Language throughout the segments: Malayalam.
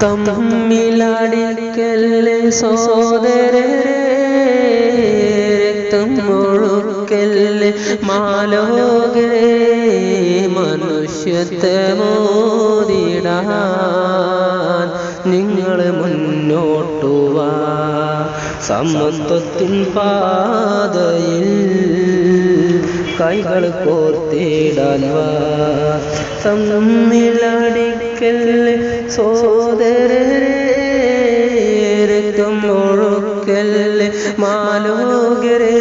തമ്മിലടിക്കൽ സോദരരെ രക്തം മാലോകേ മനുഷ്യത്തെ മനുഷ്യത്വമോദിടാൻ നിങ്ങൾ മുന്നോട്ടുവാ സമത്വത്തിൻ പാതയിൽ കൈകൾ കോർത്തിടാൻ വാ തമ്മിലടിക്കൽ സോദരരെ രക്തം ഒഴുക്കൽ മാലോകരെ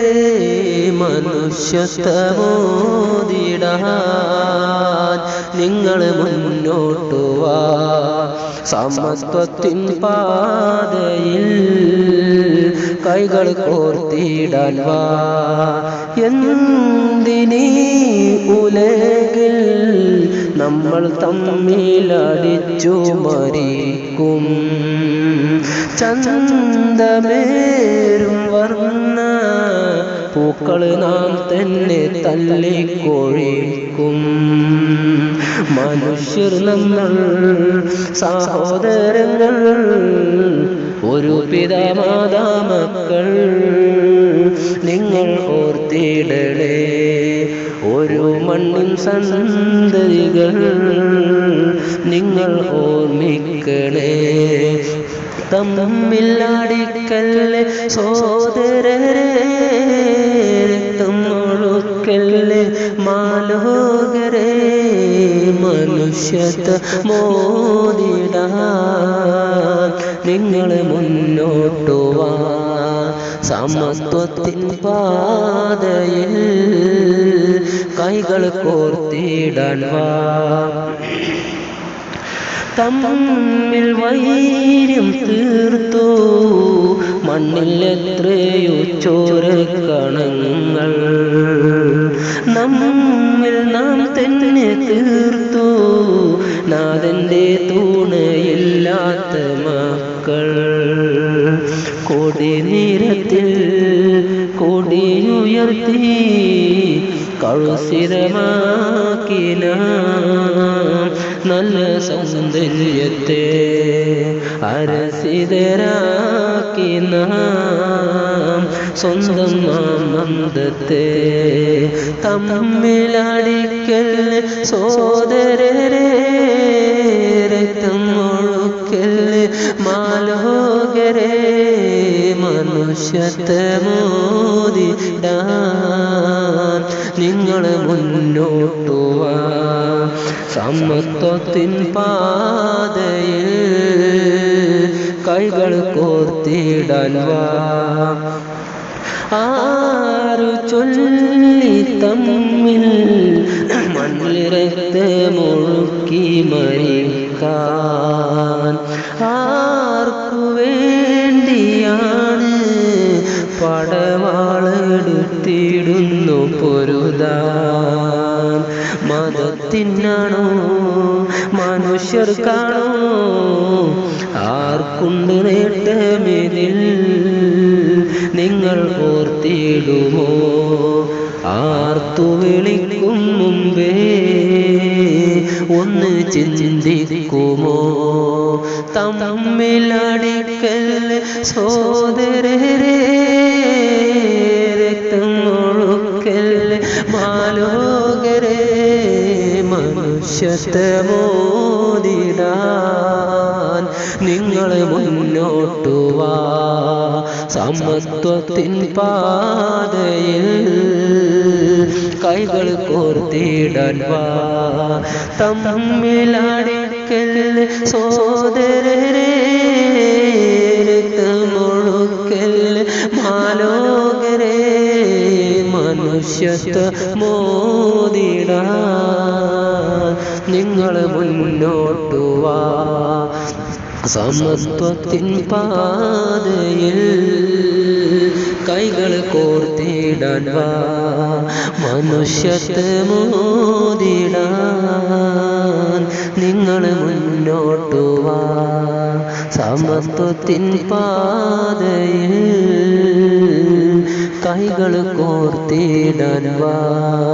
മനുഷ്യത്വമോദിടാൻ നിങ്ങൾ മുന്നോട്ടുവാ സമത്വത്തിൻ പാതയിൽ കൈകൾ കോർത്തിടാൻ എന്തിനീ ഉലകിൽ നമ്മൾ തമ്മിലടിച്ചു മരിക്കും? ചന്തമേരും വർണ പൂക്കൾ നാം തന്നെ തല്ലിക്കൊഴിക്കും. മനുഷ്യർ നമ്മൾ സഹോദരങ്ങൾ ഒരു പിതാമാതാ മക്കൾ. നിങ്ങൾ ഓർത്തിടണേ ഒരു മണ്ണിൻ സന്തതികൾ നിങ്ങൾ ഓർമ്മിക്കണേ. തമ്മില്ലാടിക്കല്ല സോദരരെ രക്തം ഒഴുക്കൽ മാലോകരെ മനുഷ്യത്വ മോദിടാൻ നിങ്ങൾ മുന്നോട്ടു വാ. സമത്വത്തിൻ പാതയിൽ കൈകൾ കോർത്തിടാൻ തമ്മിൽ വൈര്യം തീർത്തു. മണ്ണിൽ എത്രയോ ചോരക്കണങ്ങൾ നമ്മിൽ നാം തന്നെ തീർത്തു. നാഥന്റെ തൂണയില്ലാത്ത മക്കൾ കൊടിനിരത്തിൽ കൊടിയുയർത്തി കഴുസിതമാക്കിന നല്ല സൗന്ദര്യത്തെ അരസിതരാക്കിന സ്വന്തം മന്ദത്തെ തമ്മിലടിക്കൽ സോദരരെ രക്തം ഒഴുക്കൽ മാലോകരെ മനുഷ്യത്വമോദിടാൻ നിങ്ങൾ മുന്നോട്ടു വാ സമത്വത്തിൻ പാതയിൽ കൈകൾ കോർത്തിടാൻ ആരു ചൊല്ലി തമ്മിൽ മണ്ണിരത്ത് മുഴുക്കി മരിക്കാൻ ആർക്കു വേണ്ടിയാണ് പടവാളെടുത്തിടുന്നു പൊരുതാൻ. മതത്തിനാണോ? മനുഷ്യർക്കാണോ? ആർക്കുണ്ട് നേട്ടമിതിൽ നിങ്ങൾ ഓർത്തിടുമോ? ആർത്തു വിളിക്കും മുമ്പേ ഒന്ന് ചിന്തിക്കുമോ? തമ്മിലടിക്കൽ സോദരരെ മനുഷ്യത്വമോദിടാൻ നിങ്ങൾ മുന്നോട്ടുവാ സമത്വത്തിൻ പാതയിൽ കൈകൾ കോർത്തിടാൻ വാ. സോദരരെ മുഴുക്കൽ മാലോകരെ മനുഷ്യത്വ നിങ്ങൾ മുന്നോട്ടുവാ സമത്വത്തിൻ പാതയിൽ കൈകൾ കോർത്തിടാൻ വാ. മോതിട നിങ്ങൾ മുന്നോട്ടു വാ. സമത്വത്തിൻ പാതയിൽ കൈകൾ കോർത്തിടാൻ വാ.